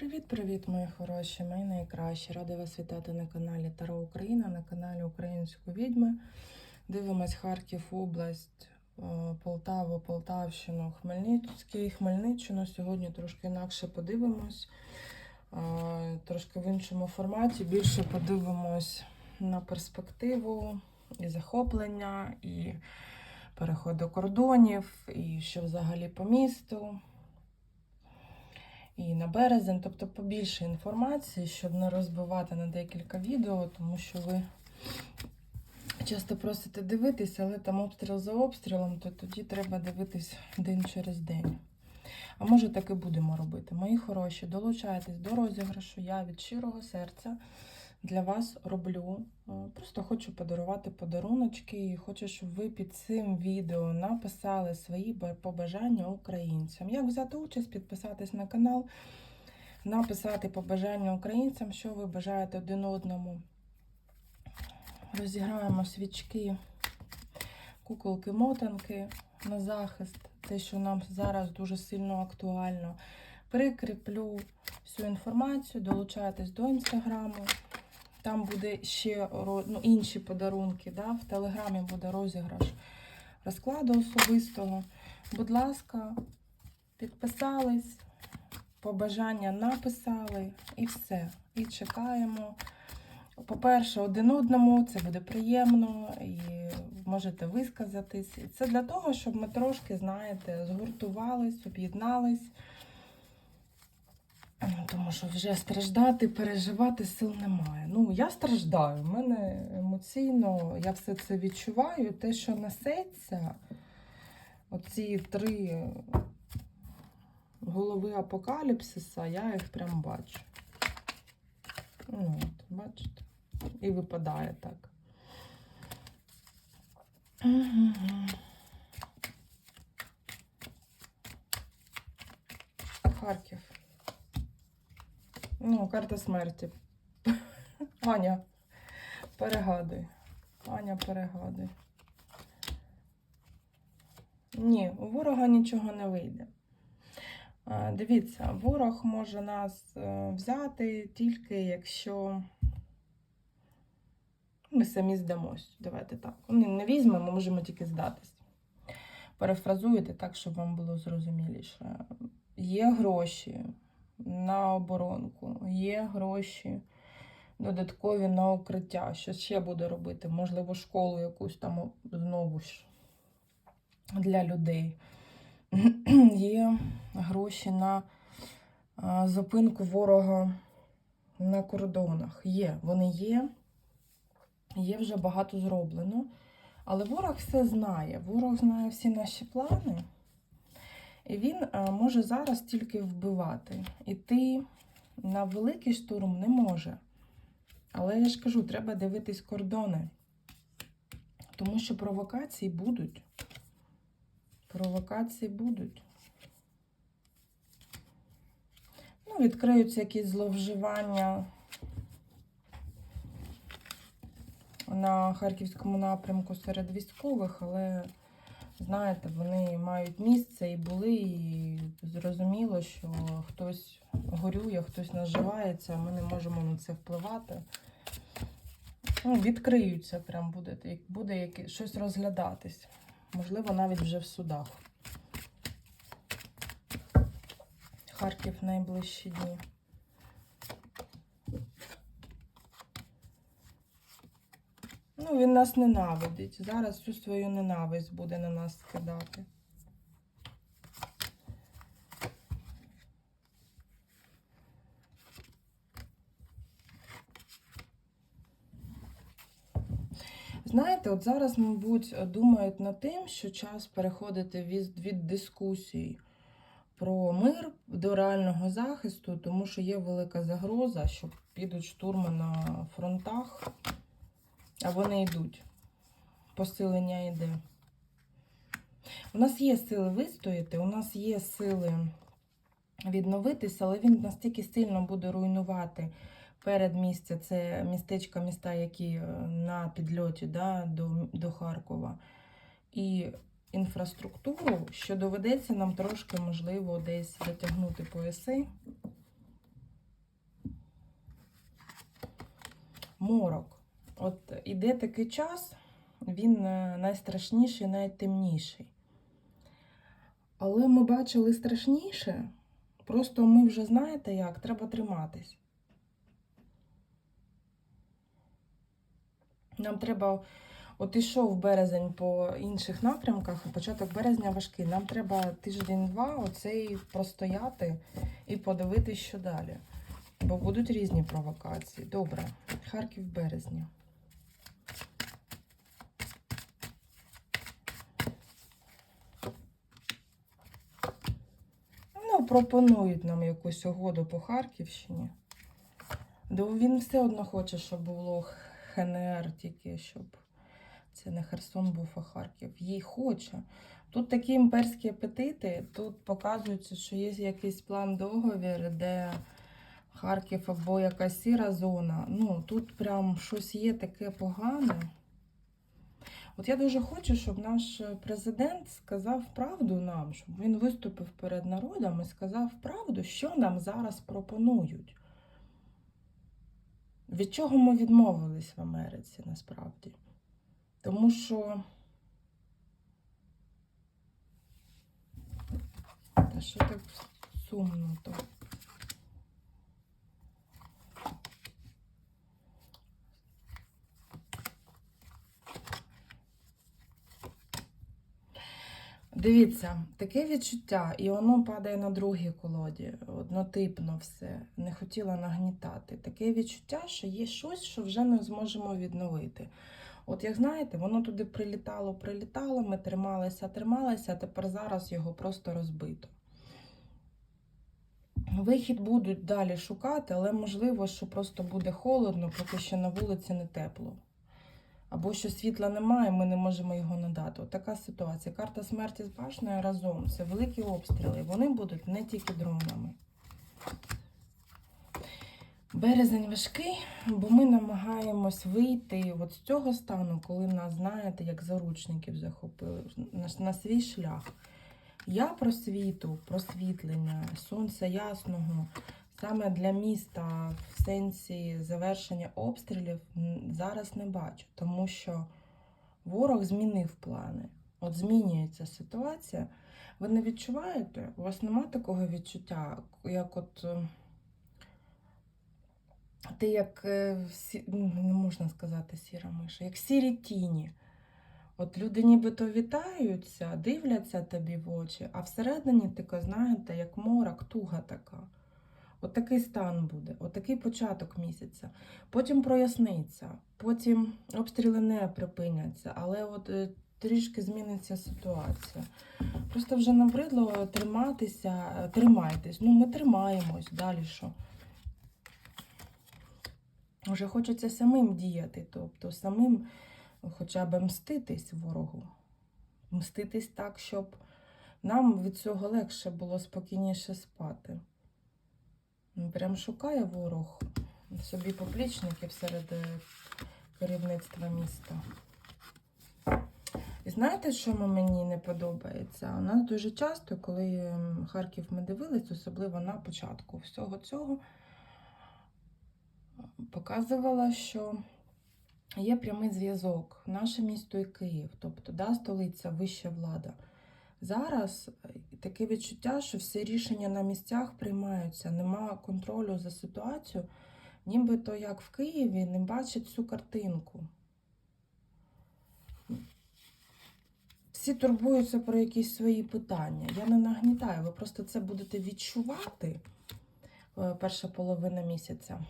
Привіт-привіт, мої хороші, мої найкращі. Рада вас вітати на каналі Таро Україна, на каналі Української відьми. Дивимось Харків, область, е, Полтаву, Полтавщину, Хмельницький, Хмельниччину. Сьогодні трошки інакше подивимось, е, трошки в іншому форматі. Більше подивимось на перспективу і захоплення, і переходу кордонів, і що взагалі по місту і на березень, тобто побільше інформації, щоб не розбивати на декілька відео, тому що ви часто просите дивитися, але там обстріл за обстрілом, то тоді треба дивитись день через день. А може так і будемо робити. Мої хороші, долучайтесь до розіграшу. Я від щирого серця для вас роблю. Е, Просто хочу подарувати подаруночки і хочу, щоб ви під цим відео написали свої побажання українцям. Як взяти участь, підписатись на канал, написати побажання українцям, що ви бажаєте один одному. Розіграємо свічки, куколки-мотанки на захист, те, що нам зараз дуже сильно актуально. Прикріплю всю інформацію, долучайтесь до інстаграму. Там буде ще ну, інші подарунки. Да? В телеграмі буде розіграш розкладу особистого. Будь ласка, підписались, побажання написали і все. І чекаємо. По-перше, один одному це буде приємно і можете висказатись. Це для того, щоб ми трошки, знаєте, згуртувались, об'єднались. Ну, Тому що вже страждати, переживати сил немає. Ну, я страждаю. У мене емоційно, я все це відчуваю. Те, що несеться, оці три голови апокаліпсиса, я їх прям бачу. Ну, от, бачите? І випадає так. Харків. Ну, карта смерті. Аня, перегадуй. Аня, перегадуй. Ні, у ворога нічого не вийде. Дивіться, ворог може нас е, взяти тільки якщо ми самі здамось. Давайте так. Не візьмемо, ми можемо тільки здатись. Перефразуйте так, щоб вам було зрозуміліше. Є гроші на оборонку, є гроші додаткові на укриття. Що ще буде робити? Можливо, школу якусь там знову ж для людей. Є гроші на зупинку ворога на кордонах. Є, вони є. Є вже багато зроблено. Але ворог все знає. Ворог знає всі наші плани. Він може зараз тільки вбивати. Іти на великий штурм не може. Але я ж кажу, треба дивитись кордони. Тому що провокації будуть. Провокації будуть. Ну, відкриються якісь зловживання на харківському напрямку серед військових, але, знаєте, вони мають місце і були, і зрозуміло, що хтось горює, хтось наживається, ми не можемо на це впливати. Ну, відкриються, прям буде, буде яке- щось розглядатись. Можливо, навіть вже в судах. Харків найближчі дні. Він нас ненавидить. Зараз всю свою ненависть буде на нас скидати. Знаєте, от зараз, мабуть, думають над тим, що час переходити від, від дискусій про мир до реального захисту, тому що є велика загроза, що підуть штурми на фронтах, а вони йдуть. Посилення йде. У нас є сили вистояти, у нас є сили відновитися, але він настільки сильно буде руйнувати передмістя, це містечка, міста, які е, на підльоті да, до, до Харкова. І інфраструктуру, що доведеться нам трошки, можливо, десь затягнути пояси. Морок. От іде такий час, він е, найстрашніший, найтемніший. Але ми бачили страшніше. Просто ми вже знаєте як, треба триматись. Нам треба, от ішов березень по інших напрямках, початок березня важкий. Нам треба тиждень-два оцей простояти і подивитись, що далі. Бо будуть різні провокації. Добре, Харків в березні. Ну, пропонують нам якусь угоду по Харківщині. Да він все одно хоче, щоб було ХНР, тільки щоб це не Херсон був, а Харків. Їй хоче. Тут такі імперські апетити, тут показується, що є якийсь план договір, де Харків або якась сіра зона. Ну, тут прям щось є таке погане. От я дуже хочу, щоб наш президент сказав правду нам, щоб він виступив перед народом і сказав правду, що нам зараз пропонують. Від чого ми відмовились в Америці насправді? Тому що. Та що так сумно то? Дивіться, таке відчуття, і воно падає на другій колоді, однотипно все. Не хотіла нагнітати. Таке відчуття, що є щось, що вже не зможемо відновити. От як знаєте, воно туди прилітало, прилітало, ми трималися, трималися, а тепер зараз його просто розбито. Вихід будуть далі шукати, але можливо, що просто буде холодно, поки що на вулиці не тепло. Або що світла немає, ми не можемо його надати. От така ситуація. Карта смерті з башнею разом. Це великі обстріли. Вони будуть не тільки дронами. Березень важкий, бо ми намагаємось вийти от з цього стану, коли нас, знаєте, як заручників захопили на, на свій шлях. Я про світу, просвітлення, сонця ясного, саме для міста в сенсі завершення обстрілів зараз не бачу, тому що ворог змінив плани. От змінюється ситуація. Ви не відчуваєте? У вас нема такого відчуття, як от. е, ти як е, ну, не можна сказати сіра миша, як сірі тіні. От люди нібито вітаються, дивляться тобі в очі, а всередині таке, знаєте, як морок, туга така. От стан буде, от такий початок місяця. Потім проясниться, потім обстріли не припиняться, але от е, трішки зміниться ситуація. Просто вже набридло триматися, е, тримайтесь. Ну, ми тримаємось, далі що? Вже хочеться самим діяти, тобто самим хоча б мститись ворогу. Мститись так, щоб нам від цього легше було спокійніше спати. Ну, Прям шукає ворог собі поплічників серед е, керівництва міста. І знаєте, що мені не подобається? У нас дуже часто, коли Харків ми дивились, особливо на початку всього цього, показувала, що є прямий зв'язок наше місто і Київ, тобто да, столиця, вища влада. Зараз е, таке відчуття, що всі рішення на місцях приймаються, нема контролю за ситуацію, нібито як в Києві не бачать цю картинку. Всі турбуються про якісь свої питання. Я не нагнітаю, ви просто це будете відчувати е, перша половина місяця.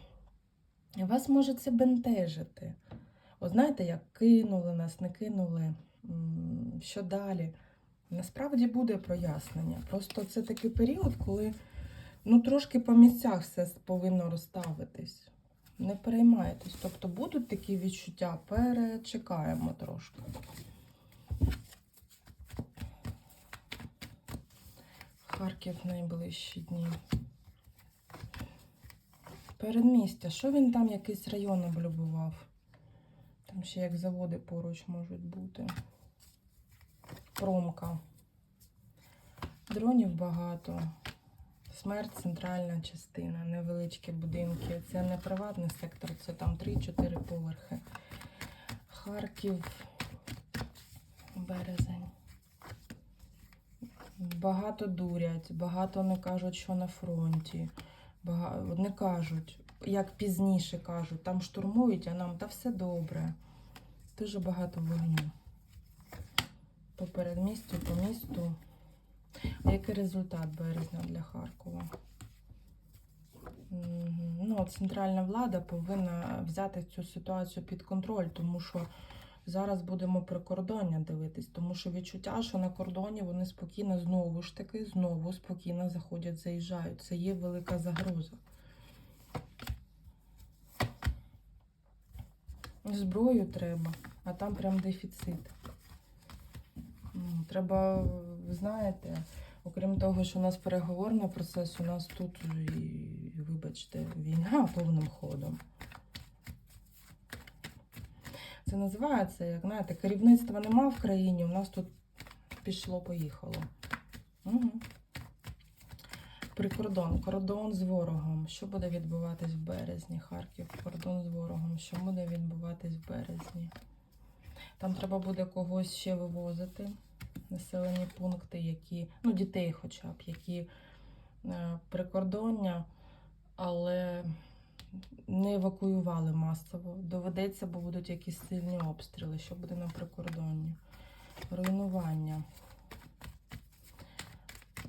І вас може це бентежити. От знаєте, як кинули нас, не кинули, що далі. Насправді буде прояснення. Просто це такий період, коли ну, трошки по місцях все повинно розставитись. Не переймайтесь. Тобто будуть такі відчуття, перечекаємо трошки. Харків найближчі дні. Передмістя. Що він там якийсь район облюбував? Там ще як заводи поруч можуть бути. Промка. Дронів багато. Смерть центральна частина, невеличкі будинки. Це не приватний сектор, це там 3-4 поверхи. Харків, березень. Багато дурять, багато не кажуть, що на фронті. Бага... Не кажуть, як пізніше кажуть, там штурмують, а нам та все добре. Дуже багато вогню. По передмістю, по місту. А який результат березня для Харкова? Ну, центральна влада повинна взяти цю ситуацію під контроль, тому що зараз будемо прикордоння дивитись, тому що відчуття, що на кордоні вони спокійно знову ж таки, знову спокійно заходять, заїжджають. Це є велика загроза. Зброю треба, а там прям дефіцит. Треба, ви знаєте, окрім того, що у нас переговорний процес, у нас тут, вибачте, війна повним ходом. Це називається, як знаєте, керівництва нема в країні, у нас тут пішло-поїхало. Угу. Прикордон, кордон з ворогом. Що буде відбуватись в березні? Харків, кордон з ворогом. Що буде відбуватись в березні? Там треба буде когось ще вивозити. Населені пункти, які, ну, дітей хоча б, які е, прикордоння, але не евакуювали масово. Доведеться, бо будуть якісь сильні обстріли. Що буде на прикордонні? Руйнування.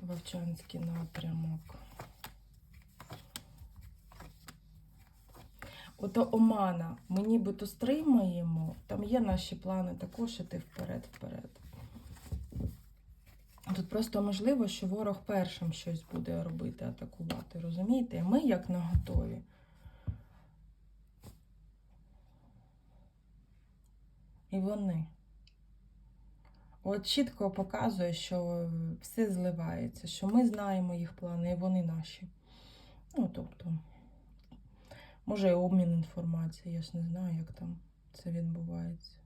Вовчанський напрямок. Ото Омана, ми нібито стримаємо, там є наші плани також іти вперед-вперед. Тут просто можливо, що ворог першим щось буде робити, атакувати. Розумієте? І Ми як на готові. І вони. От чітко показує, що все зливається, що ми знаємо їх плани, і вони наші. Ну, тобто, може, і обмін інформацією, я ж не знаю, як там це відбувається.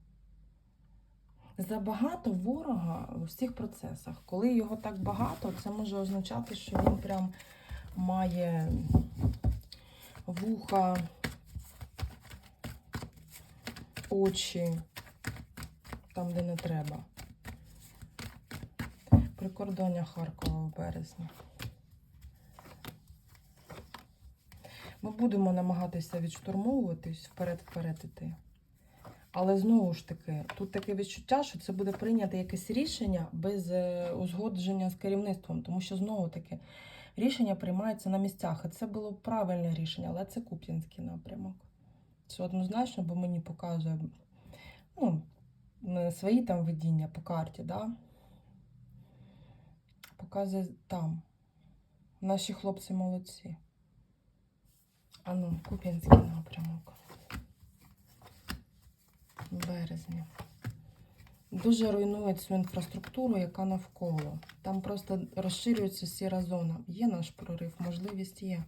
Забагато ворога у всіх процесах. Коли його так багато, це може означати, що він прям має вуха, очі там, де не треба. Прикордоння Харкова в березні. Ми будемо намагатися відштурмовуватись вперед-вперед іти. Але знову ж таки, тут таке відчуття, що це буде прийнято якесь рішення без е, узгодження з керівництвом, тому що знову таки рішення приймаються на місцях. І це було правильне рішення, але це Куп'янський напрямок. Це однозначно, бо мені показує ну, свої там видіння по карті, да? показує там. Наші хлопці молодці. А ну, Куп'янський напрямок. Березні. Дуже руйнують цю інфраструктуру, яка навколо. Там просто розширюється сіра зона. Є наш прорив, можливість є.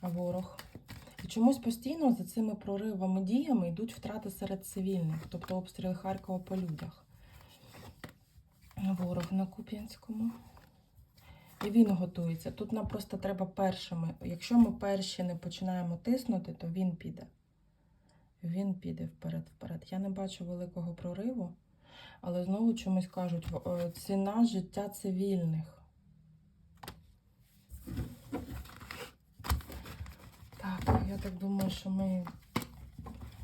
А ворог. І чомусь постійно за цими проривами діями йдуть втрати серед цивільних, тобто обстріли Харкова по людях. Ворог на Куп'янському. І він готується. Тут нам просто треба першими. Якщо ми перші не починаємо тиснути, то він піде. Він піде вперед-вперед. Я не бачу великого прориву, але знову чомусь кажуть, е, ціна життя цивільних. Так, я так думаю, що ми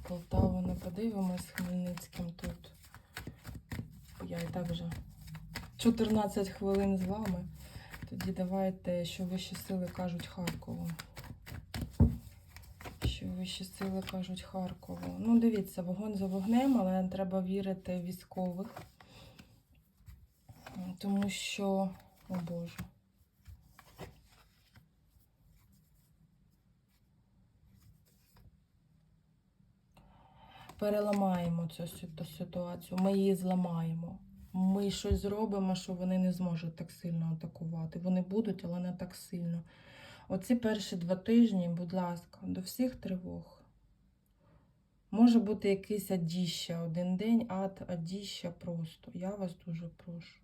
Полтаву не подивимось Хмельницьким тут. Я і так вже 14 хвилин з вами. Тоді давайте, що вищі сили кажуть Харкову. Що вищі сили кажуть Харкову. Ну, дивіться, вогонь за вогнем, але треба вірити військових. Тому що, о Боже. Переламаємо цю ситуацію, ми її зламаємо. Ми щось зробимо, що вони не зможуть так сильно атакувати. Вони будуть, але не так сильно. Оці перші два тижні, будь ласка, до всіх тривог. Може бути якийсь адіща один день, ад, адіща просто. Я вас дуже прошу.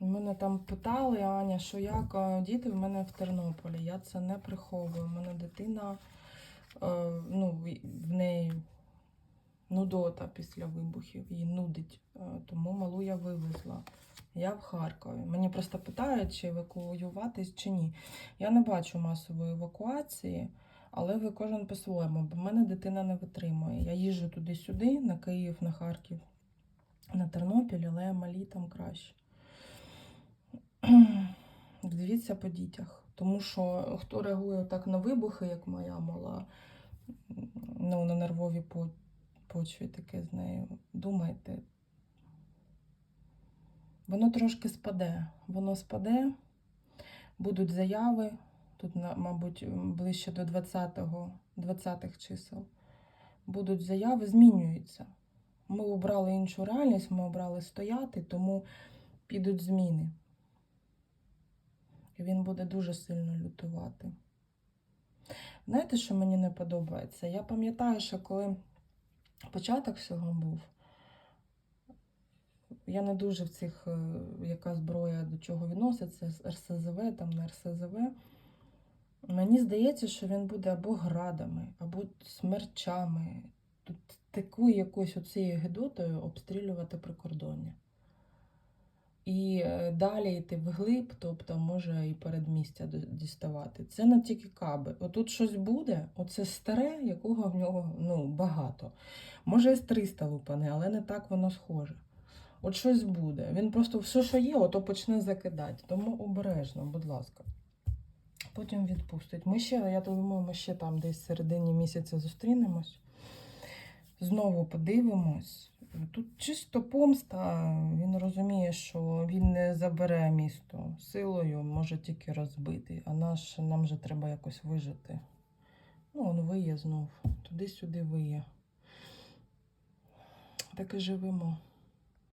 Мене там питали, Аня, що як діти в мене в Тернополі. Я це не приховую. У мене дитина, е, ну, в- неї нудота після вибухів, її нудить. Е, Тому малу я вивезла. Я в Харкові. Мені просто питають, чи евакуюватись, чи ні. Я не бачу масової евакуації, але ви кожен по-своєму, бо мене дитина не витримує. Я їжджу туди-сюди, на Київ, на Харків, на Тернопіль, але малі там краще. Дивіться по дітях. Тому що хто реагує так на вибухи, як моя мала, ну, на нервові почві таке з нею, думайте. Воно трошки спаде. Воно спаде, будуть заяви. Тут, мабуть, ближче до 20-го, 20-х чисел. Будуть заяви, змінюються. Ми обрали іншу реальність, ми обрали стояти, тому підуть зміни. І він буде дуже сильно лютувати. Знаєте, що мені не подобається? Я пам'ятаю, що коли початок всього був, я не дуже в цих, е, яка зброя до чого відноситься, РСЗВ, там не РСЗВ. Мені здається, що він буде або градами, або смерчами, тут такою якоюсь оцією гидотою обстрілювати прикордоння. І е, далі йти вглиб, тобто може і передмістя діставати. Це не тільки каби. Отут щось буде, оце старе, якого в нього ну, багато. Може, з 300 лупане, але не так воно схоже. От щось буде. Він просто все, що є, ото почне закидати. Тому обережно, будь ласка. Потім відпустить. Ми ще, я думаю, ми ще там десь в середині місяця зустрінемось. Знову подивимось. Тут чисто помста. Він розуміє, що він не забере місто силою, може тільки розбити. А наш, нам же треба якось вижити. Ну, он виє знов. Туди-сюди виє. Так і живемо.